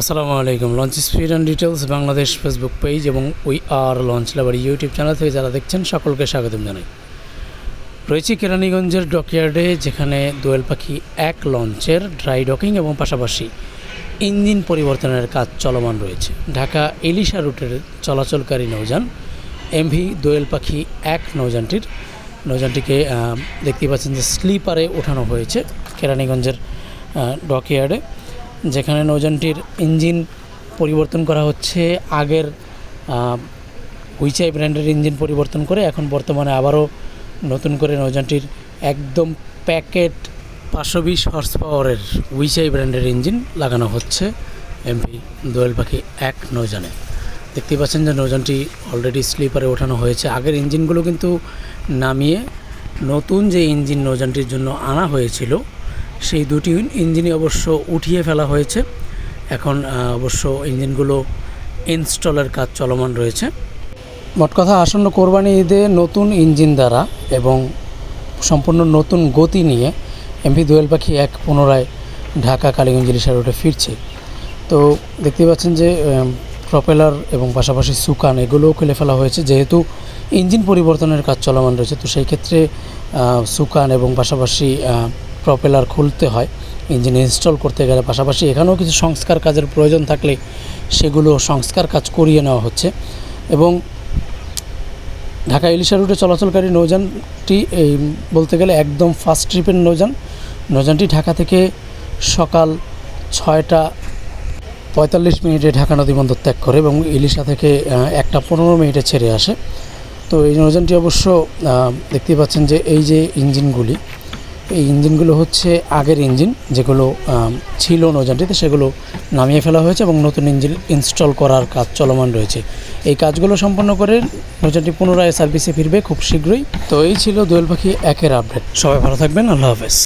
আসসালামু আলাইকুম। Launch speed and details Bangladesh Facebook page এবং we are launch lover YouTube channel থেকে যারা দেখছেন, সকলকে স্বাগতম জানাই। রয়েছে কেরানীগঞ্জের ডকইয়ার্ডে যেখানে দোয়েল পাখি এক লঞ্চের ড্রাই ডকিং এবং পাশাপাশি ইঞ্জিন পরিবর্তনের কাজ চলমান রয়েছে। ঢাকা এলিশা রুটের চলাচলকারী নৌযান, এমভি দোয়েল পাখি এক নৌযানটির। নৌযানটিকে দেখতে পাচ্ছেন যে স্লিপারে ওঠানো হয়েছে কেরানীগঞ্জের ডকইয়ার্ডে যেখানে নৌযানটির ইঞ্জিন পরিবর্তন করা হচ্ছে, আগের হুইচাই ব্র্যান্ডের ইঞ্জিন পরিবর্তন করে এখন বর্তমানে আবারও নতুন করে নৌযানটির একদম প্যাকেট পাঁচশো বিশ হর্স পাওয়ারের হুইচাই ব্র্যান্ডের ইঞ্জিন লাগানো হচ্ছে এমপি দোয়েল পাখি এক নৌযানে। দেখতেই পাচ্ছেন যে নৌযানটি অলরেডি স্লিপারে ওঠানো হয়েছে। আগের ইঞ্জিনগুলো কিন্তু নামিয়ে নতুন যে ইঞ্জিন নৌযানটির জন্য আনা হয়েছিল সেই দুটি ইঞ্জিনই অবশ্য উঠিয়ে ফেলা হয়েছে। এখন অবশ্য ইঞ্জিনগুলো ইনস্টলের কাজ চলমান রয়েছে। মোট কথা, আসন্ন কোরবানি ঈদে নতুন ইঞ্জিন দ্বারা এবং সম্পূর্ণ নতুন গতি নিয়ে এমভি দোয়েল পাখি এক পুনরায় ঢাকা কালীগঞ্জ ইলিশা রোডে ফিরছে। তো দেখতে পাচ্ছেন যে প্রপেলার এবং পাশাপাশি সুকান এগুলোও খুলে ফেলা হয়েছে, যেহেতু ইঞ্জিন পরিবর্তনের কাজ চলমান রয়েছে। তো সেই ক্ষেত্রে সুকান এবং পাশাপাশি প্রপেলার খুলতে হয় ইঞ্জিন ইনস্টল করতে গেলে। পাশাপাশি এখানেও কিছু সংস্কার কাজের প্রয়োজন থাকলে সেগুলো সংস্কার কাজ করিয়ে নেওয়া হচ্ছে। এবং ঢাকা ইলিশা রুটে চলাচলকারী নৌযানটি এই বলতে গেলে একদম ফার্স্ট ট্রিপের নৌযান। নৌযানটি ঢাকা থেকে সকাল ছয়টা পঁয়তাল্লিশ মিনিটে ঢাকা নদী বন্দর ত্যাগ করে এবং ইলিশা থেকে একটা পনেরো মিনিটে ছেড়ে আসে। তো এই নৌযানটি অবশ্য আহ, দেখতেই পাচ্ছেন যে এই যে ইঞ্জিনগুলি এই ইঞ্জিনগুলো হচ্ছে আগের ইঞ্জিন, যেগুলো ছিল নৌযানটিতে, সেগুলো নামিয়ে ফেলা হয়েছে এবং নতুন ইঞ্জিন ইনস্টল করার কাজ চলমান রয়েছে। এই কাজগুলো সম্পন্ন করে নৌযানটি পুনরায় সার্ভিসে ফিরবে খুব শীঘ্রই। তো এই ছিল দোয়েল পাখি একের আপডেট। সবাই ভালো থাকবেন, আল্লাহ হাফেজ।